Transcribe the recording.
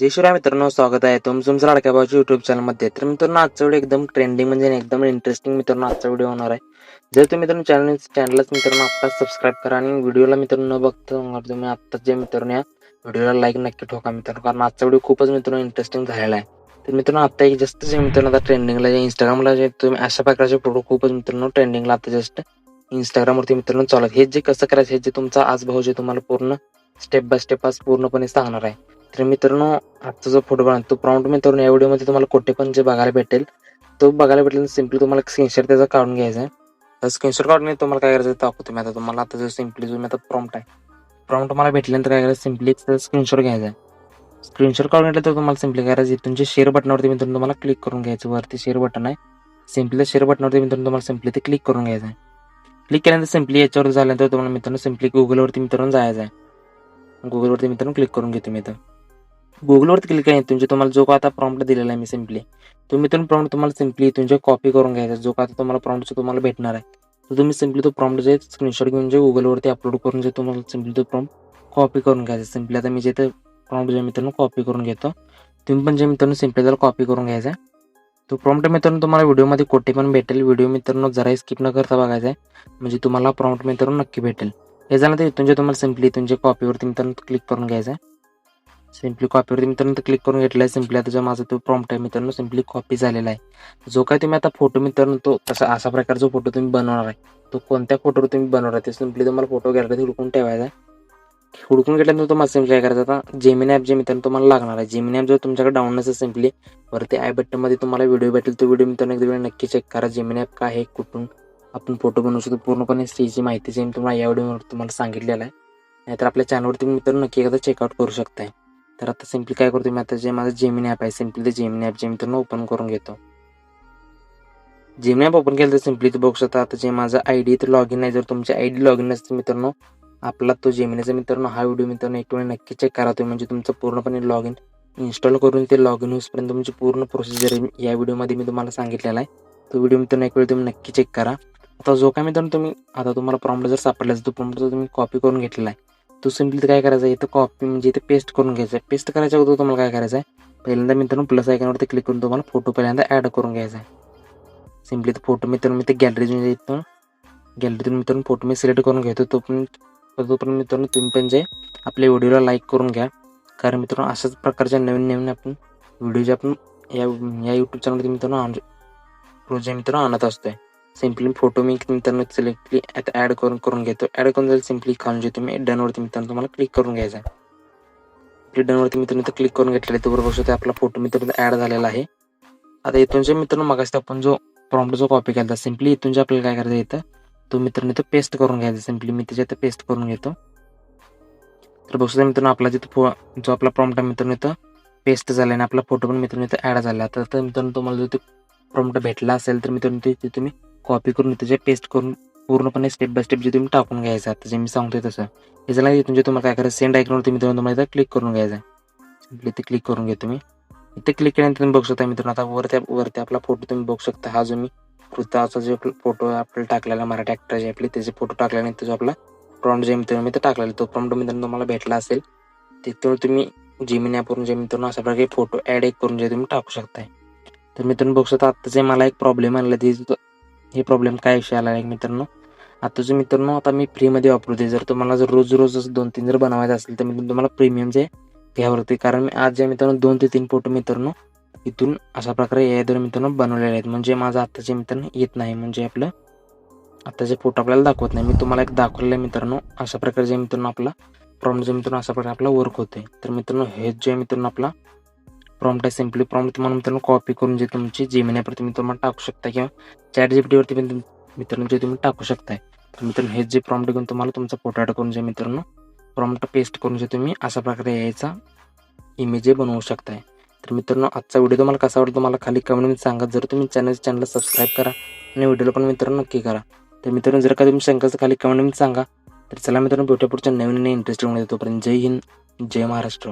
जय शिवराय मित्रांनो स्वागत आहे तुम तुमचं लाडक्या भाऊच्या युट्यूब चॅनलमध्ये तर मित्रांनो आजचा व्हिडिओ एकदम ट्रेंडिंग म्हणजे एकदम इंटरेस्टिंग मित्रांनो आजचा व्हिडिओ होणार आहे. जर तुम्ही मित्रांनो चॅनल चॅनलच मित्रांनो आत्ताच सबस्क्राईब करा आणि व्हिडिओला मित्रांनो न बघता तुम्ही आत्ताच जे मित्रांनो या व्हिडिओला लाईक नक्की ठोका मित्रांनो कारण आजचा व्हिडिओ खूपच मित्रांनो इंटरेस्टिंग झालेला आहे. तर मित्रांनो आत्ता एक जास्त जे मित्रांनो आता ट्रेंडिंगला जे इंस्टाग्रामला जे तुम्ही अशा प्रकारचे फोटो खूपच मित्रांनो ट्रेंडिंगला आता जस्ट इंस्टाग्रामवरती मित्रांनो चालत हे जे कसं करायचं हे जे तुमचा आज भाऊ जे तुम्हाला पूर्ण स्टेप बाय स्टेप आज पूर्णपणे सांगणार आहे. तर मित्रांनो आजचा जो फोटो बघा तो प्रॉम्प्ट मित्रांनो या व्हिडिओमध्ये तुम्हाला कुठे पण जे बघायला भेटेल तो बघायला भेटेल. सिम्पली तुम्हाला स्क्रीनशॉट त्याचा काढून घ्यायचा आहे. तर स्क्रीनशॉट काढून तुम्हाला काय करायचं दाखवतो मी आता तुम्हाला. आता जो सिम्पली जो मी आता प्रॉम्प्ट आहे. प्रॉम्प्ट तुम्हाला भेटल्यानंतर काय करायचं सिम्पली स्क्रीनशॉट घ्यायचा आहे. स्क्रीनशॉट काढून घेतलं तर तुम्हाला सिम्पली करायचं इथून जे शेअर बटनावरती मित्रांनो तुम्हाला क्लिक करून घ्यायचं. वरती शेअर बटन आहे. सिम्पली शेअर बटनावरती मित्रांनो तुम्हाला सिम्पली ते क्लिक करून घ्यायचं आहे. क्लिक केल्यानंतर सिम्पली याच्यावर झाल्यानंतर तुम्हाला मित्रांनो सिम्पली गुगलवरती मित्रांनो जायचं आहे. गुगलवरती मित्रांनो क्लिक करून घेतो मी इथं गुगलवरती क्लिक आहे तुमचे तुम्हाला जो का आता प्रॉम्प्ट दिलेला आहे मी सिम्पली तो प्रॉम्प्ट तुम्हाला सिम्पली तुमच्या कॉपी करून घ्यायचा. जो का आता तुम्हाला प्रॉम्प्ट तुम्हाला भेटणार आहे. तर तुम्ही सिम्पली तो प्रॉम्प्ट जे स्क्रीनशॉट घेऊन जे गुगलवरती अपलोड करून जे तुम्हाला सिम्पली तो प्रॉम्प्ट कॉपी करून घ्यायचा. सिम्पली आता मी जे ते प्रॉम्प्ट जे मित्रांनो कॉपी करून घेतो तुम्ही पण जे मित्रांनो सिम्पली त्याला कॉपी करून घ्यायचा आहे. तो प्रॉम्प्ट मित्रांनो तुम्हाला व्हिडिओमध्ये कुठे पण भेटेल. व्हिडिओ मित्रांनो जराही स्किप न करता बघायचा आहे. म्हणजे तुम्हाला प्रॉम्प्ट मित्रांनो नक्की भेटेल. हे झालं तर इथून जे तुम्हाला सिम्पली तुमच्या कॉपीवरती मित्रांनो क्लिक करून घ्यायचं आहे. सिम्पली कॉपीवरती मित्रांनो क्लिक करून घेतला आहे सिम्पली आता जो माझा तो प्रॉम्प्ट आहे मित्रांनो सिम्पली कॉपी झालेला आहे. जो काय तुम्ही आता फोटो मित्रांनो तो तसा अशा प्रकारचा फोटो तुम्ही बनवणार आहे तो कोणत्या फोटोवर तुम्ही बनवणार आहे ते सिम्पली तुम्हाला फोटो गॅलरीत हुडकून ठेवायचा आहे. हुडकून घेतल्यानंतर तुम्हाला सिम्पली काय करायचं आता जेमिन ॲप जे मित्रांनो तुम्हाला लागणार आहे. जेमिनी ॲप जर तुमच्याकडे डाऊन नसेल सिम्पली वरती आय बटनमध्ये तुम्हाला व्हिडिओ भेटेल. तो व्हिडिओ मित्रांनो एकदा वेळ नक्की चेक करा. जेमिनी ॲप काय आहे कुठून आपण फोटो बनवू शकतो पूर्णपणे स्त्रीची माहिती जे मी तुम्हाला या व्हिडिओवर तुम्हाला सांगितलेलं आहे. नाहीतर आपल्या चॅनलवरती मित्रांनो नक्की एकदा चेकआउट करू शकताय. तर आता सिम्पली काय करतो मी आता जे माझं जेमिनी ॲप आहे सिम्पली ते जेमिनी ॲप जे मित्रांनो ओपन करून घेतो. जेमिनी ॲप ओपन केलं तर सिम्पली ते बघू शकता आता जे माझं आय डी तर लॉग इन आहे जर तुमची आय डी लॉग इन नसते मित्रांनो आपला तो जेमिनीचा मित्रांनो हा व्हिडिओ मित्रांनो एक वेळ नक्की चेक करा तुम्ही. म्हणजे तुमचं पूर्णपणे लॉग इन इन्स्टॉल करून ते लॉग इन होईपर्यंत तुमची पूर्ण प्रोसिजर या व्हिडिओमध्ये मी तुम्हाला सांगितलेला आहे. तो व्हिडिओ मित्रांनो एक वेळ तुम्ही नक्की चेक करा. आता जो काय मित्रांनो तुम्ही आता तुम्हाला प्रॉम्प्ट जर सापडला तो प्रॉम्प्ट जर तुम्ही कॉपी करून घेतलेला आहे तो सिम्पली काय करायचं आहे इथं कॉपी म्हणजे इथे पेस्ट करून घ्यायचं आहे पेस्ट करायच्या अगोदर तुम्हाला काय करायचं आहे पहिल्यांदा मित्रांनो प्लस आयकॉनवरती क्लिक करून तुम्हाला फोटो पहिल्यांदा ॲड करून घ्यायचा आहे सिम्पली तर फोटो मित्रांनो मी ते गॅलरीतून इथून गॅलरीतून मित्रांनो फोटो मी सिलेक्ट करून घेतो. तो पण तोपर्यंत मित्रांनो तुम्ही पण जे आपल्या व्हिडिओला लाईक करून घ्या. कारण मित्रांनो अशाच प्रकारच्या नवीन नवीन आपण व्हिडिओ जे आपण या या यूट्यूब चॅनलमध्ये मित्रांनो आण रोज मित्रांनो आणत असतो आहे सिम्पली फोटो मी मित्रांनो सिलेक्टली आता ॲड करून करून घेतो. ॲड करून जाईल सिम्पली खाऊन जे तुम्ही डनवरती मित्रांनो तुम्हाला क्लिक करून घ्यायचा आहे. आपली डनवरती मित्रांनो क्लिक करून घेतलेलं आहे. तो बरोबर शकतो आपला फोटो मित्रांनो ॲड झालेला आहे. आता इथून जे मित्रांनो मगाशी आपण जो प्रॉम्प्ट जो कॉपी केला सिम्पली इथून जे आपल्याला काय करायचं येतं तो मित्रांनो तो पेस्ट करून घ्यायचा सिम्पली मी त्याच्यात पेस्ट करून घेतो. तर बघू शकता मित्रांनो आपला जिथं जो आपला प्रॉम्प्ट आहे मित्रांनो इथं पेस्ट झाला आणि आपला फोटो पण मित्रांनो इथं ॲड झाला तर मित्रांनो तुम्हाला जो ते प्रॉम्प्ट भेटला असेल तर मित्रांनो ते तुम्ही कॉपी करून त्याचे पेस्ट करून पूर्णपणे स्टेप बाय स्टेप जे तुम्ही टाकून घ्यायचं आता जे मी सांगतोय तसं. हे झालं म्हणजे तुम्हाला काय करायचं सेंड आयकॉनवर तुम्ही तुम्हाला इथं क्लिक करून घ्यायचं सिम्पली ते क्लिक करून घ्या तुम्ही. इथे क्लिक केल्यानंतर तुम्ही बघू शकता मित्रांनो आता वरती वरती आपला फोटो तुम्ही बघू शकता. हा जो मी कृताचा जो फोटो आपल्याला टाकलेला मराठी ॲक्टरचे आपले त्याचे फोटो टाकल्यानंतर जो आपला प्रॉम्प्ट जे मित्रांनो मी तर टाकलेला तो प्रॉम्प्ट मित्रांनो तुम्हाला भेटला असेल. तिथून तुम्ही जिमिनी ॲपवरून जे मित्रांनो अशा प्रकारे फोटो ॲड एक करून जे तुम्ही टाकू शकताय. तर मित्रांनो बघू शकता आता जे मला एक प्रॉब्लेम आणला ते हे प्रॉब्लेम काय विषय आला आहे मित्रांनो? आता जो मित्रांनो आता मी फ्रीमध्ये वापरते जर तुम्हाला जर रोज रोज दोन तीन जर बनवायचं असेल तर मी तुम्हाला प्रीमियम जे घ्यावरती. कारण मी आज जे मित्रांनो दोन ते तीन फोटो मित्रांनो इथून अशा प्रकारे या दोन मित्रांनो बनवलेले आहेत. म्हणजे माझं आत्ताचे मित्रांनो येत नाही. म्हणजे आपलं आत्ताचे फोटो आपल्याला दाखवत नाही. मी तुम्हाला एक दाखवलेलं आहे मित्रांनो. अशा प्रकारे जे मित्रांनो आपला प्रॉब्लेम जे मित्रांनो अशा प्रकारे आपला वर्क होते तर मित्रांनो हे जे मित्रांनो आपला प्रॉम्प्ट आहे सिम्पली प्रॉम्प्ट तुम्हाला मित्रांनो कॉपी करून जे तुमची जेमिनीवरती तुम्ही तुम्हाला टाकू शकता किंवा चॅट जीपीटीवरती पण मित्रांनो जे तुम्ही टाकू शकताय. तर मित्रांनो हे जे प्रॉम्प्ट घेऊन तुम्हाला तुमचा फोटो करून जे मित्रांनो प्रॉम्प्ट पेस्ट करून जे तुम्ही अशा प्रकारे यायचा इमेज बनवू शकताय. तर मित्रांनो आजचा व्हिडिओ तुम्हाला कसा आवडतो तुम्हाला खाली कमेंटमध्ये सांगा. जर तुम्ही चॅनल चॅनलला सबस्क्राईब करा आणि व्हिडिओला पण मित्रांनो नक्की करा. तर मित्रांनो जर का तुम्ही शंकाचं खाली कमेंटमध्ये सांगा तर चला मित्रांनो भेटूया पुढच्या नवीन नवीन इंटरेस्टिंग तोपर्यंत जय हिंद जय महाराष्ट्र.